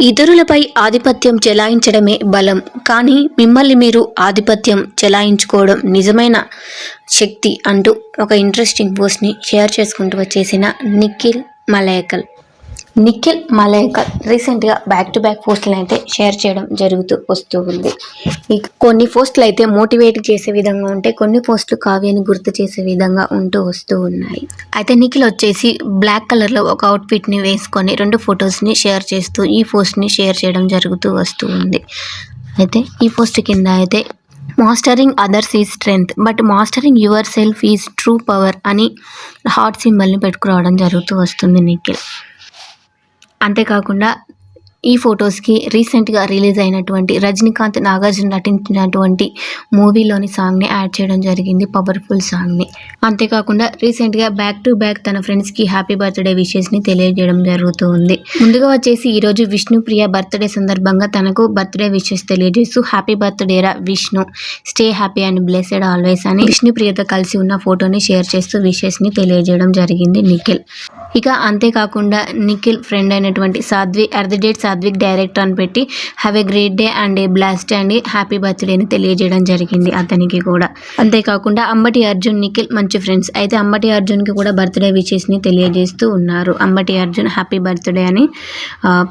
ఇతరులపై ఆధిపత్యం చెలాయించడమే బలం. కానీ మిమ్మల్ని మీరు ఆధిపత్యం చెలాయించుకోవడం నిజమైన శక్తి అంటూ ఒక ఇంట్రెస్టింగ్ పోస్ట్ని షేర్ చేసుకుంటూ వచ్చేసిన నిఖిల్ మలయకల్ నిఖిల్ మలయకల్ రీసెంట్గా బ్యాక్ టు బ్యాక్ పోస్టులను అయితే షేర్ చేయడం జరుగుతూ వస్తూ ఉంది. ఇక కొన్ని పోస్టులు అయితే మోటివేట్ చేసే విధంగా ఉంటే కొన్ని పోస్టులు కావ్యాన్ని గుర్తు చేసే విధంగా ఉంటూ వస్తూ ఉన్నాయి. అయితే నిఖిల్ వచ్చేసి బ్లాక్ కలర్లో ఒక అవుట్ఫిట్ని వేసుకొని రెండు ఫొటోస్ని షేర్ చేస్తూ ఈ పోస్ట్ని షేర్ చేయడం జరుగుతూ వస్తూ ఉంది. అయితే ఈ పోస్ట్ కింద అయితే mastering others is strength but mastering yourself is true power అని హార్ట్ సింబల్ని పెట్టుకురావడం జరుగుతూ వస్తుంది నిఖిల్. అంతేకాకుండా ఈ ఫొటోస్కి రీసెంట్గా రిలీజ్ అయినటువంటి రజనీకాంత్ నాగార్జున నటించినటువంటి మూవీలోని సాంగ్ని యాడ్ చేయడం జరిగింది పవర్ఫుల్ సాంగ్ని. అంతేకాకుండా రీసెంట్గా బ్యాక్ టు బ్యాక్ తన ఫ్రెండ్స్కి హ్యాపీ బర్త్డే విషెస్ని తెలియజేయడం జరుగుతూ ఉంది ముందుగా వచ్చేసి ఈరోజు విష్ణుప్రియ బర్త్డే సందర్భంగా తనకు బర్త్డే విషెస్ తెలియజేస్తూ హ్యాపీ బర్త్డే రా Vishnu stay happy and blessed always అని విష్ణుప్రియతో కలిసి ఉన్న ఫోటోని షేర్ చేస్తూ విషెస్ని తెలియజేయడం జరిగింది నిఖిల్. ఇక అంతేకాకుండా నిఖిల్ ఫ్రెండ్ అయినటువంటి Sadhvi at the date Sadhvik director అని పెట్టి have a great day and a blast and happy birthday అని తెలియజేయడం జరిగింది అతనికి కూడా. అంతేకాకుండా అంబటి అర్జున్ నిఖిల్ మంచి ఫ్రెండ్స్ అయితే అంబటి అర్జున్కి కూడా బర్త్డే విషెస్ని తెలియజేస్తూ ఉన్నారు. అంబటి అర్జున్ హ్యాపీ బర్త్డే అని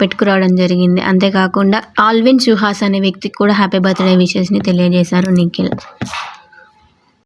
పెట్టుకురావడం జరిగింది. అంతేకాకుండా ఆల్విన్ సుహాస్ అనే వ్యక్తికి కూడా హ్యాపీ బర్త్డే విషెస్ని తెలియజేశారు నిఖిల్.